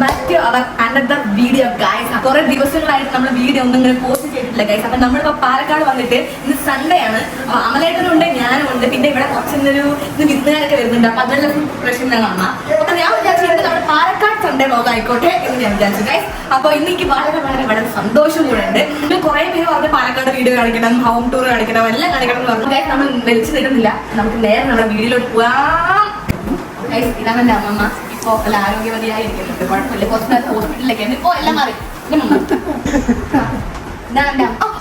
Back to our another video guys കുറെ ദിവസങ്ങളായിട്ട് നമ്മൾ വീഡിയോ ഒന്നും ഇങ്ങനെ പോസ്റ്റ് ചെയ്തിട്ടില്ല ഗൈസ് അപ്പൊ നമ്മളിപ്പോ പാലക്കാട് വന്നിട്ട് ഇന്ന് സൺഡേ ആണ്. അപ്പൊ അമലേട്ടനും ഉണ്ട് ഞാനും ഉണ്ട് പിന്നെ ഇവിടെ കുറച്ചൊരു ഇന്ന് വിരുന്നുകാരൊക്കെ വരുന്നുണ്ട്. അപ്പൊ അതിനുള്ള പ്രശ്നം കാണാം അപ്പൊ ഞാൻ വിചാരിച്ചിട്ടുണ്ട് നമ്മുടെ പാലക്കാട് സൺഡേ വ്ലോഗ് ആയിക്കോട്ടെ എന്ന് ഞാൻ വിചാരിച്ചു ഗൈസ് അപ്പൊ ഇന്ന് എനിക്ക് വളരെ വളരെ വളരെ സന്തോഷം കൂടെ ഉണ്ട്. പിന്നെ കുറെ പേര് പറഞ്ഞ് പാലക്കാട് വീഡിയോ കാണിക്കണം ഹോം ടൂർ കാണിക്കണം എല്ലാം കാണിക്കണം എന്ന് പറഞ്ഞു. ഗൈസ് നമ്മൾ വലിച്ചു തരുന്നില്ല. നമുക്ക് നേരെ നമ്മുടെ വീഡിയോയിലോട്ട് പോവാം. ഗൈസ് ഇതാണ് എന്റെ അമ്മമ്മ? ഇപ്പോ നല്ല ആരോഗ്യവതിയായിരിക്കുന്നുണ്ട് കുഴപ്പമില്ല. കുറച്ച് നേരത്തെ ഹോസ്പിറ്റലിലേക്ക് ഇപ്പോ എല്ലാം മാറി.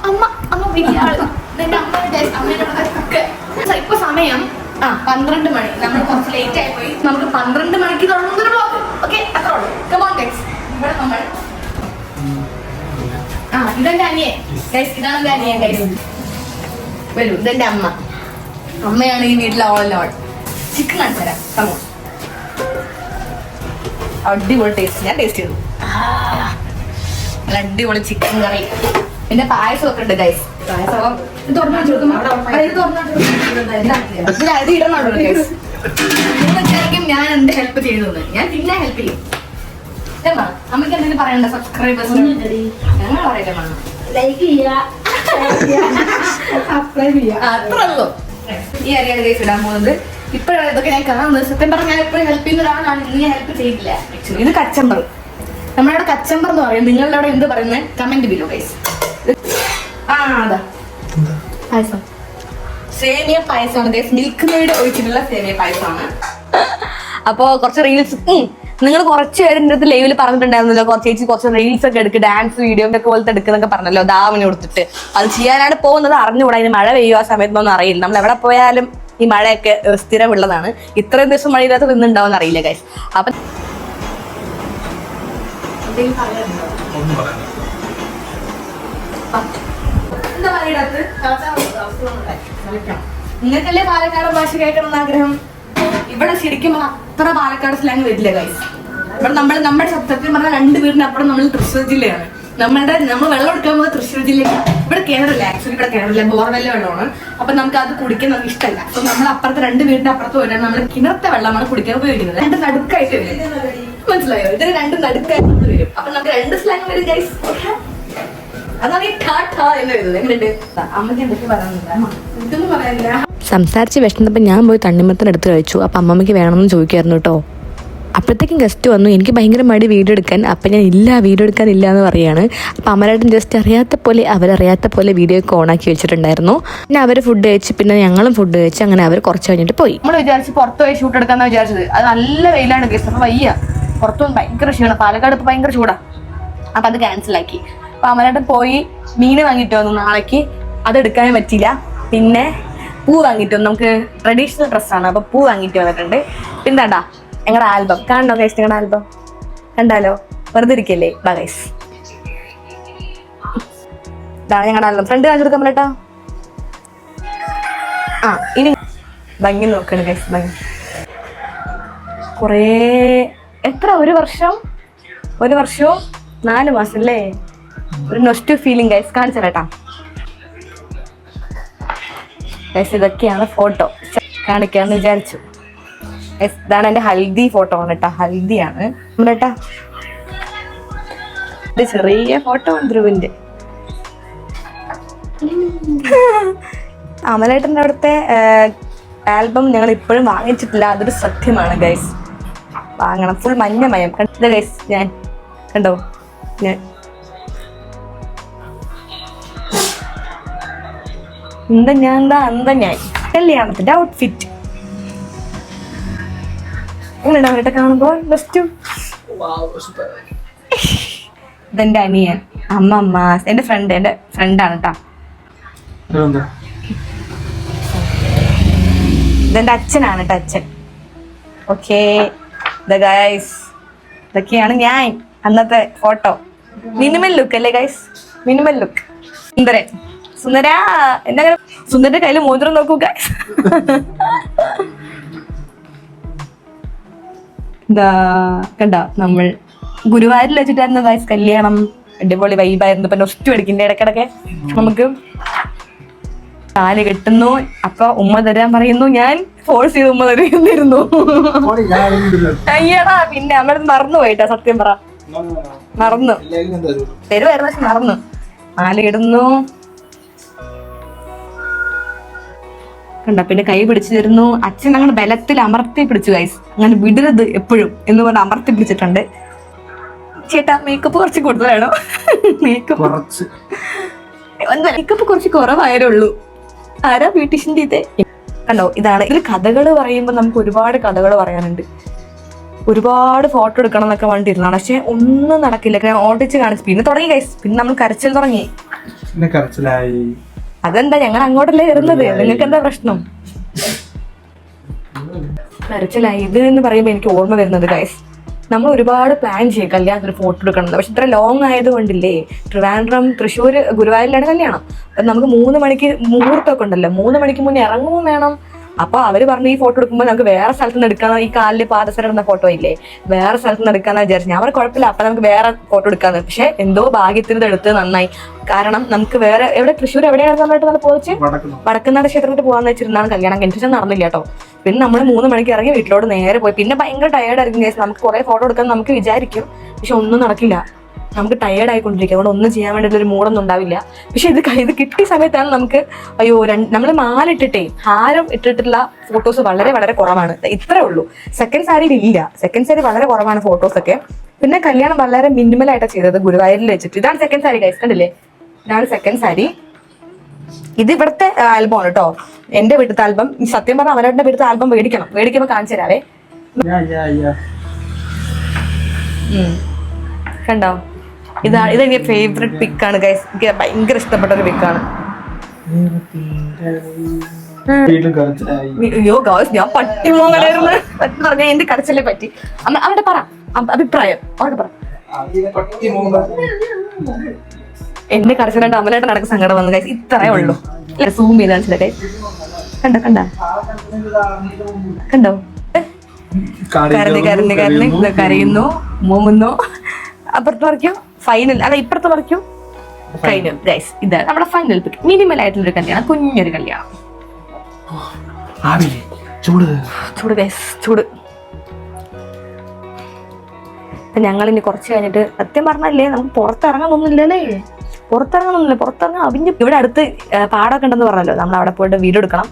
അമ്മ. ഇപ്പൊ സമയം ആ പന്ത്രണ്ട് മണി. നമ്മൾ കുറച്ച് ലേറ്റ് ആയി പോയി. നമുക്ക് പന്ത്രണ്ട് മണിക്ക് തുടങ്ങുന്ന ബ്ലോഗ് ഓക്കെ അത്രേ നമ്മൾ ആ ഇതെന്റെ അനിയൻ. ഗൈസ് ഇതാണ് എന്റെ അനിയൻ ഗൈസ് വരൂ ഇതെന്റെ അമ്മ. അമ്മയാണ് ഈ വീട്ടിലെ ഓൾ ഓൾ ചിക്കൻ കാണിച്ചു തരാം. കമോൺ അടിപൊളി ടേസ്റ്റ് ഞാൻ ടേസ്റ്റ് ചെയ്തു. അടിപൊളി ചിക്കൻ കറി. പിന്നെ പായസം? ഒക്കെ ഉണ്ട് ഗൈസ് ഇത് ഇടണോ ഗൈസ് ഞാൻ എന്ത് ഹെൽപ്പ് ചെയ്തു ഞാൻ പിന്നെ ഹെൽപ്പ് ചെയ്യും. അമ്മയ്ക്ക് എന്തെങ്കിലും പറയണ്ട? സബ്സ്ക്രൈബേഴ്സ് ഞങ്ങൾ ലൈക്ക് ചെയ്യുക ഈ ഇടാൻ പോകുന്നത്. ഇപ്പോഴാണ് ഇതൊക്കെ ഞാൻ കാണുന്നത്. സത്യം പറഞ്ഞാൽ ഞാൻ എപ്പോഴും ഹെൽപ്പ് ചെയ്യുന്ന ഒരാളാണ്. ഇന്ന് ഞാൻ ഹെൽപ്പ് ആക്ച്വലി ഇത് കച്ചമ്പർ. നമ്മുടെ അവിടെ കച്ചമ്പർ എന്ന് പറയും. നിങ്ങളുടെ അവിടെ എന്ത് പറയുന്നത്? കമന്റ് ബിലോ ഗൈസ് പായസം. സേമിയ പായസമാണ്. മിൽക്ക് മെയ്ഡ് ഒഴിച്ചിട്ടുള്ള സേമിയ പായസമാണ്. അപ്പോ കുറച്ച് റീൽസ് നിങ്ങൾ കുറച്ച് പേര് എന്റെ അടുത്ത് ലൈവിൽ പറഞ്ഞിട്ടുണ്ടായിരുന്നല്ലോ. കുറച്ച് ചേച്ചി കുറച്ച് റീൽസ് ഒക്കെ എടുക്കുക ഡാൻസ് വീഡിയോ ഒക്കെ പോലത്തെ എടുക്കുന്നൊക്കെ പറഞ്ഞല്ലോ. ദാവിനെ കൊടുത്തിട്ട്. അത് ചെയ്യാനാണ് പോകുന്നത്. അറിഞ്ഞുകൂടാ ഇനി മഴ പെയ്യുക ആ സമയത്തൊന്നും അറിയില്ല. നമ്മൾ എവിടെ പോയാലും ഈ മഴയൊക്കെ സ്ഥിരമുള്ളതാണ്. ഇത്രയും ദിവസം മഴ ഇല്ലാത്ത നിന്നുണ്ടാവും അറിയില്ല ഗൈസ് അപ്പൊ നിങ്ങൾക്കല്ലേ പാലക്കാട് ഭാഷ കേൾക്കണം ആഗ്രഹം? ഇവിടെ ശരിക്കും അത്ര പാലക്കാട് സ്ലാങ് വരില്ല ഗൈസ് ഇവിടെ നമ്മൾ നമ്മുടെ ശബ്ദത്തിൽ പറഞ്ഞ രണ്ട് വീടിനപ്പുറം നമ്മൾ തൃശ്ശൂർ ജില്ലയാണ്. നമ്മളുടെ നമ്മൾ വെള്ളം എടുക്കാൻ പോകുന്നത് തൃശ്ശൂർ ജില്ലയാണ് ഇവിടെ കിണറില്ല ആക്ച്വലി ഇവിടെ കിണറില്ല ബോർവെല്ല വെള്ളമാണ്. അപ്പൊ നമുക്ക് അത് കുടിക്കാൻ നമുക്ക് ഇഷ്ടമല്ല. അപ്പൊ നമ്മൾ അപ്പുറത്തെ രണ്ട് വീടിന്റെ അപ്പുറത്ത് പോയിട്ട് നമ്മൾ കിണറത്തെ വെള്ളമാണ് കുടിക്കാൻ ഉപയോഗിക്കുന്നത്. രണ്ട് നടുക്കായിട്ട് വരും. മനസ്സിലായോ? ഇതിന് രണ്ട് നടുക്കായിട്ട് വരും. അപ്പൊ നമുക്ക് രണ്ട് സ്ലാങ് വരും ഗൈസ് അതാണ് ഈ ടാ ടാ എന്ന് വരുന്നത് എങ്ങനെയുണ്ട്? അമ്മയ്ക്ക് എന്തൊക്കെ പറയാനുണ്ട്? അമ്മ, ഇതൊന്നും പറയാനില്ല. സംസാരിച്ച് വിഷമത്തപ്പോൾ ഞാൻ പോയി തണ്ണിമത്തൻ എടുത്ത് കഴിച്ചു. അപ്പം അമ്മമ്മയ്ക്ക് വേണമെന്ന് ചോദിക്കായിരുന്നു കേട്ടോ. അപ്പോഴത്തേക്കും ഗസ്റ്റ് വന്നു. എനിക്ക് ഭയങ്കര മടി വീഡിയോ എടുക്കാൻ. അപ്പം ഞാൻ ഇല്ല വീഡിയോ എടുക്കാൻ ഇല്ല എന്ന് പറയാണ് അപ്പം അമലേട്ടൻ ജസ്റ്റ് അറിയാത്ത പോലെ അവരറിയാത്ത പോലെ വീഡിയോ ഒക്കെ ഓണാക്കി വെച്ചിട്ടുണ്ടായിരുന്നു. പിന്നെ അവർ ഫുഡ് കഴിച്ച് പിന്നെ ഞങ്ങളും ഫുഡ് കഴിച്ച് അങ്ങനെ അവർ കുറച്ച് കഴിഞ്ഞിട്ട് പോയി. നമ്മൾ വിചാരിച്ച് പുറത്ത് പോയി ഷൂട്ട് എടുക്കാന്ന് വിചാരിച്ചത്. അത് നല്ല വെയിലാണ് ഗസ്റ്റ് അപ്പൊ വയ്യ. പുറത്തു ഭയങ്കര ക്ഷീണം പാലക്കാട് ഇപ്പൊ ഭയങ്കര ചൂടാ. അപ്പൊ അത് ക്യാൻസൽ ആക്കി. അപ്പൊ പോയി മീൻ വാങ്ങിയിട്ട് വന്നു നാളേക്ക്. അത് എടുക്കാൻ പറ്റിയില്ല. പിന്നെ പൂ വാങ്ങിയിട്ട് വന്നു. നമുക്ക് ട്രഡീഷണൽ ഡ്രസ്സാണ് അപ്പൊ പൂ വാങ്ങിയിട്ട് വന്നിട്ടുണ്ട്. പിന്നെടാ ഞങ്ങളുടെ ആൽബം കാണണോ ഗൈസ് നിങ്ങളുടെ ആൽബം കണ്ടാലോ? വെറുതെ ഇരിക്കല്ലേ? ബാ ഗൈസ് ഇതാണ് ഞങ്ങളുടെ ആൽബം ഫ്രണ്ട് കാണിച്ചു കൊടുക്കാൻ ആ ഇനി ഭംഗി നോക്കണം ഗൈസ് ഭംഗി. കുറേ എത്ര? ഒരു വർഷം? ഒരു വർഷവും നാല് മാസം അല്ലേ? ഒരു നൊസ്റ്റു ഫീലിംഗ് ഗൈസ് കാണിച്ചു കേട്ടാ ഗൈസ് ഇതൊക്കെയാണ് ഫോട്ടോ കാണിക്കാന്ന് വിചാരിച്ചു. ഇതാണ് എന്റെ ഹൽദി ഫോട്ടോ ആണ് കേട്ടോ ഹൽദിയാണ്. കേട്ടാ ചെറിയ ഫോട്ടോ ധ്രുവിന്റെ ധ്രുവിന്റെ. അമലേട്ടന്റെ അവിടുത്തെ ആൽബം ഞങ്ങൾ ഇപ്പോഴും വാങ്ങിച്ചിട്ടില്ല. അതൊരു സത്യമാണ് ഗൈസ് വാങ്ങണം. ഫുൾ മഞ്ഞമയം. കണ്ടോ ഗൈസ് ഞാൻ കണ്ടോ? ഞാൻ എന്താ ഞാൻ എന്താ എന്താ ഞാൻ കല്യാണത്തിന്റെ ഔട്ട്ഫിറ്റ് എങ്ങനെ അവരുടെ കാണുമ്പോൾ ബെസ്റ്റ് ഇതെന്റെ അനിയൻ അമ്മമ്മ എന്റെ ഫ്രണ്ട് എന്റെ ഫ്രണ്ടാണ് കേട്ടോ ഇതെന്റെ അച്ഛനാണ് കേട്ടോ അച്ഛൻ. ഓക്കേ ഗൈസ് ഇതൊക്കെയാണ് ഞാൻ അന്നത്തെ ഫോട്ടോ മിനിമൽ ലുക്ക് അല്ലേ ഗൈസ് മിനിമൽ ലുക്ക് സുന്ദരൻ. സുന്ദര എന്താ സുന്ദരന്റെ കയ്യിൽ മോതിരം നോക്കൂ. ദാ കണ്ട നമ്മൾ ഗുരുവായൂരിൽ വെച്ചിട്ടായിരുന്നു ഗൈസ് കല്യാണം. അടിപൊളി വൈബായിരുന്നു ഇപ്പൊ ഒറ്റ അടിക്കണ്ടേ ഇടക്കിടക്കെ നമുക്ക് കാൽ കെട്ടുന്നു. അപ്പൊ ഉമ്മ തരാൻ പറയുന്നു. ഞാൻ ഫോഴ്സ് ചെയ്ത് ഉമ്മ തരുന്നിരുന്നു. അയ്യടാ പിന്നെ അമ്മ മറന്നു പോയിട്ടാ സത്യം പറ. മറന്നു. തരുവായിരുന്നു പക്ഷെ മറന്നു. കാൽ ഇടുന്നു കണ്ട? പിന്നെ കൈ പിടിച്ചു തരുന്നു അച്ഛൻ അങ്ങനെ ബലത്തിൽ അമർത്തി പിടിച്ചു ഗൈസ് അങ്ങനെ വിടരുത് എപ്പോഴും എന്ന് പറഞ്ഞ് അമർത്തി പിടിച്ചിട്ടുണ്ട്. ചേട്ടാ മേക്കപ്പ് കുറച്ച് കൂടുതലാണോ? മേക്കപ്പ് മേക്കപ്പ് കുറച്ച് കുറവായാലുള്ളൂ ആരാ ബ്യൂട്ടീഷ്യന്റെ ഇത്? കണ്ടോ ഇതാണ്. ഇതിൽ കഥകൾ പറയുമ്പോൾ നമുക്ക് ഒരുപാട് കഥകൾ പറയാനുണ്ട്. ഒരുപാട് ഫോട്ടോ എടുക്കണം എന്നൊക്കെ വേണ്ടിയിരുന്നാണ് പക്ഷെ ഒന്നും നടക്കില്ല. ഓടിച്ച് കാണിച്ചു. പിന്നെ തുടങ്ങി ഗൈസ് പിന്നെ നമ്മൾ കരച്ചിൽ തുടങ്ങി. പിന്നെ കരച്ചിലായി. അതെന്താ ഞങ്ങൾ അങ്ങോട്ടല്ലേ വരുന്നത്? നിങ്ങൾക്ക് എന്താ പ്രശ്നം? കരച്ചിലായി ഇത് എന്ന് പറയുമ്പോൾ എനിക്ക് ഓർമ്മ വരുന്നത് ഗൈസ് നമ്മൾ ഒരുപാട് പ്ലാൻ ചെയ്യും കല്യാണത്തിന് ഫോട്ടോ എടുക്കണം പക്ഷെ ഇത്ര ലോങ് ആയതുകൊണ്ടില്ലേ ട്രിവാൻഡ്രം തൃശ്ശൂർ ഗുരുവായൂരിലാണ് കല്യാണം. അപ്പൊ നമുക്ക് മൂന്ന് മണിക്ക് മുഹൂർത്തമൊക്കെ ഉണ്ടല്ലോ. മൂന്ന് മണിക്ക് മുന്നേ ഇറങ്ങുമ്പോൾ വേണം. അപ്പൊ അവർ പറഞ്ഞു ഈ ഫോട്ടോ എടുക്കുമ്പോൾ നമുക്ക് വേറെ സ്ഥലത്ത് നിന്ന് എടുക്കാന്ന് ഈ കാലിൽ പാദസരം ഇടുന്ന ഫോട്ടോ ഇല്ലേ? വേറെ സ്ഥലത്ത് നിന്ന് എടുക്കാന്ന് വിചാരിച്ചു. ഞാൻ പറഞ്ഞു കുഴപ്പമില്ല. അപ്പൊ നമുക്ക് വേറെ ഫോട്ടോ എടുക്കാന്ന്. പക്ഷെ എന്തോ ഭാഗ്യത്തിന് എടുത്ത് നന്നായി. കാരണം നമുക്ക് വേറെ എവിടെ തൃശ്ശൂർ എവിടെയാണെന്ന് പറഞ്ഞിട്ട് നമ്മൾ പോയിച്ച് വടക്കുന്നു വടക്കുന്നാട് ക്ഷേത്രത്തിൽ പോകാന്ന് വെച്ചിരുന്നാണ് കല്യാണം. കഴിഞ്ഞ പക്ഷെ നടന്നില്ല കേട്ടോ. പിന്നെ നമ്മൾ മൂന്ന് മണിക്ക് ഇറങ്ങി വീട്ടിലോട്ട് നേരെ പോയി. പിന്നെ ഭയങ്കര ടയേർഡ് ആയിരിക്കും. നമുക്ക് കുറെ ഫോട്ടോ എടുക്കാൻ നമുക്ക് വിചാരിക്കും. പക്ഷെ ഒന്നും നടക്കില്ല. നമുക്ക് ടയേർഡ് ആയിക്കൊണ്ടിരിക്കും അതുകൊണ്ട് ഒന്നും ചെയ്യാൻ വേണ്ടിയിട്ട് ഒരു മൂടൊന്നും ഉണ്ടാവില്ല. പക്ഷെ ഇത് ഇത് കിട്ടിയ സമയത്താണ് നമുക്ക് അയ്യോ നമ്മൾ മാലിട്ടിട്ടേ ഹാരം ഇട്ടിട്ടുള്ള ഫോട്ടോസ് വളരെ വളരെ കുറവാണ്. ഇത്രേ ഉള്ളൂ. സെക്കൻഡ് സാരിയിൽ ഇല്ല. സെക്കൻഡ് സാരി വളരെ കുറവാണ് ഫോട്ടോസൊക്കെ പിന്നെ കല്യാണം വളരെ മിനിമൽ ആയിട്ടാണ് ചെയ്തത് ഗുരുവായൂരിൽ വെച്ചിട്ട്. ഇതാണ് സെക്കൻഡ് സാരി ഗൈസ് കണ്ടില്ലേ? ഇതാണ് സെക്കൻഡ് സാരി ഇത് ഇവിടുത്തെ ആൽബം ആണ് കേട്ടോ എന്റെ വീട്ടിലത്തെ ആൽബം സത്യം പറഞ്ഞാൽ അവരുടെ വീട്ടിലത്തെ ആൽബം മേടിക്കണം. മേടിക്കുമ്പോൾ കാണിച്ചു തരാവേ. കണ്ടോ? ഇതാ ഇത് എന്റെ ഫേവറേറ്റ് പിക്കാണ് ഗൈസ് എനിക്ക് ഭയങ്കര ഇഷ്ടപ്പെട്ട ഒരു പിക്കാണ് അയ്യോ ഗൗസ് ഞാൻ പട്ടി മോങ്ങലായിരുന്നു പറ്റി പറഞ്ഞ എന്റെ കരച്ചിലെ പറ്റി. അവിടെ പറ. അഭി- അഭിപ്രായം. അവിടെ പറ. എന്നെ കരച്ചിലായിട്ട് അമലായിട്ട് നടക്കുന്ന സങ്കടം വന്നു ഗൈസ് ഇത്രേ ഉള്ളൂ. അല്ലെ സൂം ചെയ്ത് കാണിച്ചില്ല കണ്ടോ കണ്ടോ? കണ്ടോ? കരഞ്ഞ് കരഞ്ഞ് കരഞ്ഞ് കരയുന്നു. മൂമുന്നു അപ്പുറത്ത് പറിക്കും. ഫൈനൽ അല്ല ഇപ്പുറത്ത് പറിക്കും ഫൈനൽ ഗൈസ് ഇതാണ് നമ്മുടെ ഫൈനൽ പിക്ക് മിനിമൽ ആയിട്ടുള്ള ഒരു കല്യാണം കുഞ്ഞൊരു കല്യാണം. ചൂട്. ചൂട് ഗൈസ് ചൂട്. ഞങ്ങൾ ഇനി കുറച്ച് കഴിഞ്ഞിട്ട് സത്യം പറഞ്ഞല്ലേ നമുക്ക് പുറത്തിറങ്ങാൻ തോന്നുന്നില്ലല്ലേ? പുറത്തിറങ്ങാൻ പുറത്തിറങ്ങാൻ അവിഞ്ഞ്. ഇവിടെ അടുത്ത് പാടൊക്കെ പാടമൊക്കെ ഉണ്ടെന്ന് പറഞ്ഞല്ലോ നമ്മൾ അവിടെ പോയിട്ട് വീഡിയോ എടുക്കണം.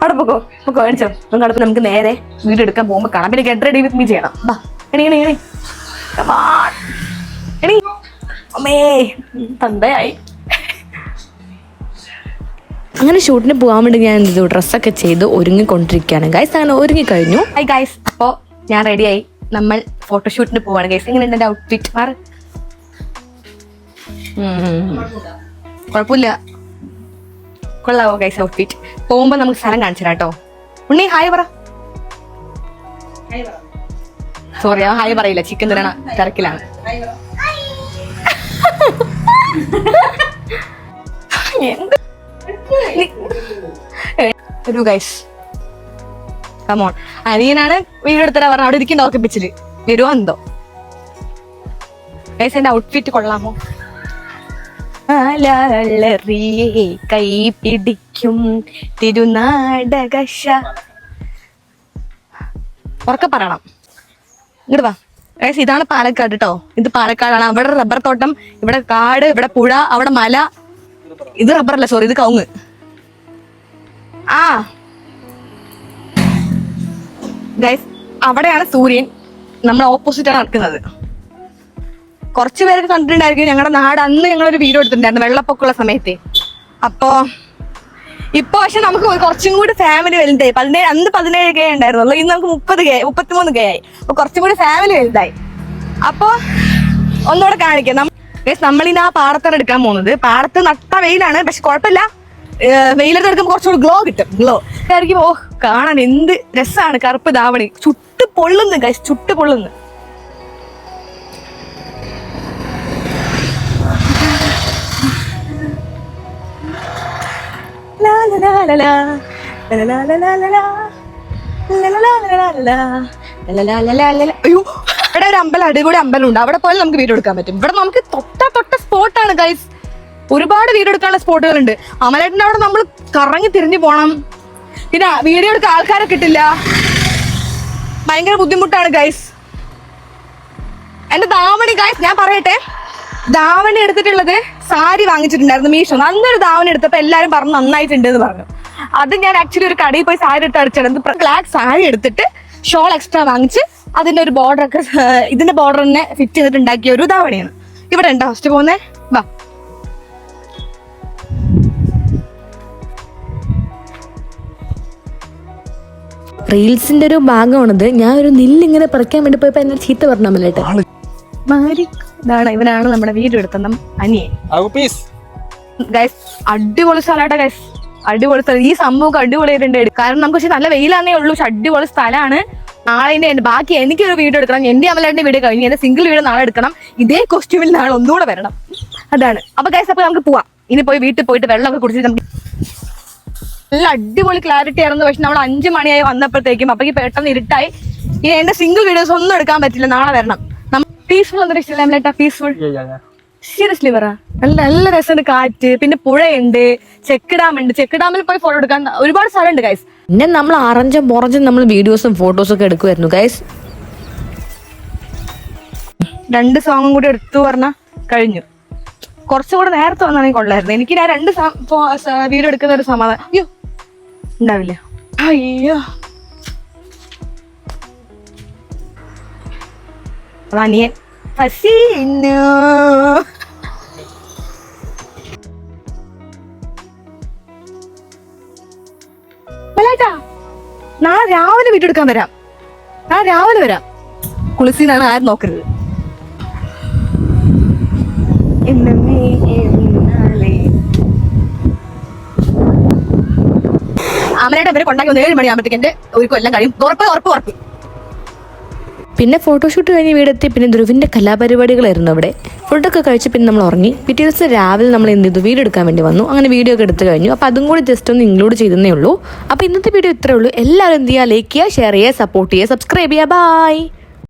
അവിടെ പോക്കോ പോക്കോ കാണിച്ചോ. നമുക്ക് അടുത്ത് നമുക്ക് നേരെ വീഡിയോ എടുക്കാൻ പോകുമ്പോൾ കാണാം. പിന്നെ ഗെറ്റ് റെഡി വിത്ത് മീ ചെയ്യണം. ബാ എണീ എണീ. എണി അമ്മേ തന്തയായി. അങ്ങനെ ഷൂട്ടിന് പോകാൻ വേണ്ടി ഞാൻ എന്ത് ചെയ്തു? ഡ്രസ്സൊക്കെ ചെയ്ത് ഒരുങ്ങിക്കൊണ്ടിരിക്കുകയാണ്. ഗൈസ് അങ്ങനെ ഒരുങ്ങി കഴിഞ്ഞു ഹൈ ഗൈസ് അപ്പോൾ ഞാൻ റെഡിയായി നമ്മൾ ഫോട്ടോഷൂട്ടിന് പോവാണ് ഗൈസ് എങ്ങനെയുണ്ട് എന്റെ ഔട്ട്ഫിറ്റ് മാറി. കുഴപ്പമില്ല. കൊള്ളാവോ ഗൈസ് ഔട്ട്ഫിറ്റ് പോകുമ്പോ നമുക്ക് സ്ഥലം കാണിച്ചു കേട്ടോ. ഉണ്ണി ഹായ് പറ. സോറി ഞാൻ ഹായ് പറയില്ല. ചിക്കൻ തരണ തിരക്കിലാണ്. ഒരു ഗൈസ് കമോൺ അനിയനാണ് വീടെടുത്തിട്ട് പറഞ്ഞ അവിടെ ഇരിക്കുന്ന ഓർക്കിപ്പിച്ചിൽ വരുമോ എന്തോ? ഗൈസ് എന്റെ ഔട്ട്ഫിറ്റ് കൊള്ളാമോ? അലറിയേ കൈ പിടിക്കും തിരുനാടകശ. ഉറക്കെ പറയണം. ഇങ്ങോട്ട് വാ. ഗൈസ് ഇതാണ് പാലക്കാട് കേട്ടോ ഇത് പാലക്കാടാണ്. അവിടെ റബ്ബർ തോട്ടം ഇവിടെ കാട് ഇവിടെ പുഴ അവിടെ മല. ഇത് റബ്ബറല്ല സോറി ഇത് കവുങ്ങ്. ആ. ഗൈസ് അവിടെയാണ് സൂര്യൻ നമ്മൾ ഓപ്പോസിറ്റ് ആണ് നടക്കുന്നത്. കുറച്ച് പേരൊക്കെ കണ്ടിട്ടുണ്ടായിരിക്കും ഞങ്ങളുടെ നാട്. അന്ന് ഞങ്ങളൊരു വീഡിയോ എടുത്തിട്ടുണ്ടായിരുന്നു വെള്ളപ്പൊക്കമുള്ള സമയത്ത്. അപ്പോ ഇപ്പൊ പക്ഷെ നമുക്ക് കുറച്ചും കൂടി ഫാമിലി വലുതായി. പതിനേഴ് അന്ന് പതിനേഴ് കെ ഉണ്ടായിരുന്നുള്ളൂ ഇന്ന് നമുക്ക് മുപ്പത് കെ മുപ്പത്തിമൂന്ന് കെ ആയി. അപ്പൊ കുറച്ചും കൂടി ഫാമിലി വലുതായി. അപ്പൊ ഒന്നുകൂടെ കാണിക്കാം. നമ്മളിന്ന് ആ പാടത്താണ് എടുക്കാൻ പോകുന്നത്. പാടത്ത് നട്ട വെയിലാണ്. പക്ഷെ കുഴപ്പമില്ല. വെയിലത്ത് എടുക്കുമ്പോൾ കുറച്ചുകൂടി ഗ്ലോ കിട്ടും. ഗ്ലോ ആയിരിക്കും ഓ കാണാൻ എന്ത് രസമാണ് കറുപ്പ് ധാവണി. ചുട്ട് പൊള്ളുന്നു ഗൈസ് ചുട്ട് പൊള്ളുന്നു. ഇവിടെ ഒരു അമ്പലം അടിപൊളി അമ്പലം ഉണ്ട് അവിടെ പോയാൽ നമുക്ക് വീഡിയോ എടുക്കാൻ പറ്റും ഇവിടെ നമുക്ക് തൊട്ട തൊട്ട സ്പോട്ടാണ് ഗൈസ് ഒരുപാട് വീഡിയോ എടുക്കാനുള്ള സ്പോട്ടുകൾ ഉണ്ട് അമലേട്ടന്റെ അവിടെ നമ്മൾ കറങ്ങി തിരിഞ്ഞു പോണം പിന്നെ വീഡിയോ എടുക്കാൻ ആൾക്കാരെ കിട്ടില്ല ഭയങ്കര ബുദ്ധിമുട്ടാണ് ഗൈസ് എന്റെ ദാവണി ഗൈസ് ഞാൻ പറയട്ടെ ദാവണി എടുത്തിട്ടുള്ളത് സാരി വാങ്ങിച്ചിട്ടുണ്ടായിരുന്നു മീഷോ നല്ലൊരു ദാവണി എടുത്തപ്പോ എല്ലാരും പറഞ്ഞു നന്നായിട്ടുണ്ട് എന്ന് പറഞ്ഞു. അത് ഞാൻ ആക്ച്വലി ഒരു കടയിൽ പോയി സാരി എടുത്ത് അടിച്ചിടുന്നത് ബ്ലാക്ക് സാരി എടുത്തിട്ട് ഷോൾ എക്സ്ട്രാ വാങ്ങിച്ച് അതിന്റെ ഒരു ബോർഡർ ഒക്കെ ഇതിന്റെ ബോർഡർ തന്നെ ഫിറ്റ് ചെയ്തിട്ട് ഉണ്ടാക്കിയ ഒരു ദാവണിയാണ്. ഇവിടെ ഉണ്ടോ? ഫസ്റ്റ് പോകുന്നേ? വാ. റീൽസിന്റെ ഒരു ഭാഗമാണിത്. ഞാൻ ഒരു നില്ലിങ്ങനെ പറിക്കാൻ വേണ്ടി പോയപ്പോ എന്നെ ചീത്ത പറഞ്ഞു ഇതാണ് ഇവനാണ് നമ്മുടെ വീട് എടുത്ത നം- അനിയൻ. ഗൈസ് അടിപൊളി സ്ഥലമാട്ടെ ഗൈസ് അടിപൊളി സ്ഥലം. ഈ സംഭവം അടിപൊളിയായിട്ടുണ്ട് കാരണം നമുക്ക് പക്ഷെ നല്ല വെയിലാന്നേ ഉള്ളൂ. പക്ഷെ അടിപൊളി സ്ഥലമാണ്. നാളെ എന്റെ ബാക്കി എനിക്കൊരു വീട് എടുക്കണം. എന്റെ അമലേന്റെ വീട് കഴിഞ്ഞ് എന്റെ സിംഗിൾ വീട് നാളെ എടുക്കണം. ഇതേ കോസ്റ്റ്യൂമിൽ നാളെ ഒന്നുകൂടെ വരണം. അതാണ്. അപ്പൊ ഗൈസ് അപ്പൊ നമുക്ക് പോവാം. ഇനി പോയി വീട്ടിൽ പോയിട്ട് വെള്ളമൊക്കെ കുടിച്ചിട്ട് നമുക്ക് നല്ല അടിപൊളി ക്ലാരിറ്റി ആയിരുന്നു. പക്ഷെ നമ്മൾ അഞ്ചു മണിയായി വന്നപ്പോഴത്തേക്കും. അപ്പൊ പെട്ടെന്ന് ഇരുട്ടായി. ഇനി എന്റെ സിംഗിൾ വീഡിയോസ് ഒന്നും എടുക്കാൻ പറ്റില്ല. നാളെ വരണം. പീസ്ഫുൾ എന്താ ഇഷ്ടമല്ല പീസ്ഫുൾ സീരിയസ്ലി പറ. നല്ല നല്ല രസമുണ്ട് കാറ്റ് പിന്നെ പുഴയുണ്ട് ചെക്ക് ഡാം ഉണ്ട് ചെക്ക് ഡാമിൽ പോയി ഫോട്ടോ എടുക്കാൻ ഒരുപാട് സ്ഥലമുണ്ട് ഗൈസ് പിന്നെ നമ്മൾ അറഞ്ചും പുറഞ്ചും നമ്മൾ വീഡിയോസും ഫോട്ടോസും ഒക്കെ എടുക്കുമായിരുന്നു ഗൈസ് രണ്ട് സോങ്ങും കൂടി എടുത്തു പറഞ്ഞ കഴിഞ്ഞു. കുറച്ചുകൂടെ നേരത്തെ വന്നാണെങ്കിൽ കൊള്ളായിരുന്നു. എനിക്ക് ഞാൻ രണ്ട് വീഡിയോ എടുക്കുന്ന ഒരു സമാധാനം. അയ്യോ ഉണ്ടാവില്ല. അയ്യോ. അനിയൻ ഹസീനു മലാട്ടാ നാളെ രാവിലെ വീട്ടെടുക്കാൻ വരാം. നാളെ രാവിലെ വരാം. കുളിസിനാണ് ആരും നോക്കരുത്. അമരയുടെ അവരെ കൊണ്ടാക്കി ഒന്ന് ഏഴ് മണിയാകുമ്പോഴത്തേക്ക് എന്റെ ഒരു കൊല്ലം കഴിയും. ഉറപ്പ് ഉറപ്പ് ഉറപ്പ്. പിന്നെ ഫോട്ടോഷൂട്ട് കഴിഞ്ഞ് വീടെത്തി പിന്നെ ധ്രുവിന്റെ കലാപരിപാടികളായിരുന്നു അവിടെ. ഫുഡൊക്കെ കഴിച്ച് പിന്നെ നമ്മൾ ഉറങ്ങി. പിറ്റേ ദിവസം രാവിലെ നമ്മൾ എന്ത് ചെയ്തു? വീഡിയോ എടുക്കാൻ വേണ്ടി വന്നു. അങ്ങനെ വീഡിയോ ഒക്കെ എടുത്തു കഴിഞ്ഞു. അപ്പോൾ അതും കൂടി ജസ്റ്റ് ഒന്ന് ഇൻക്ലൂഡ് ചെയ്തേ ഉള്ളൂ. അപ്പോൾ ഇന്നത്തെ വീഡിയോ ഇത്രേ ഉള്ളൂ. എല്ലാവരും എന്ത് ചെയ്യുക? ലൈക്ക് ചെയ്യുക ഷെയർ ചെയ്യുക സപ്പോർട്ട് ചെയ്യുക. സബ്സ്ക്രൈബ് ചെയ്യുക. ബൈ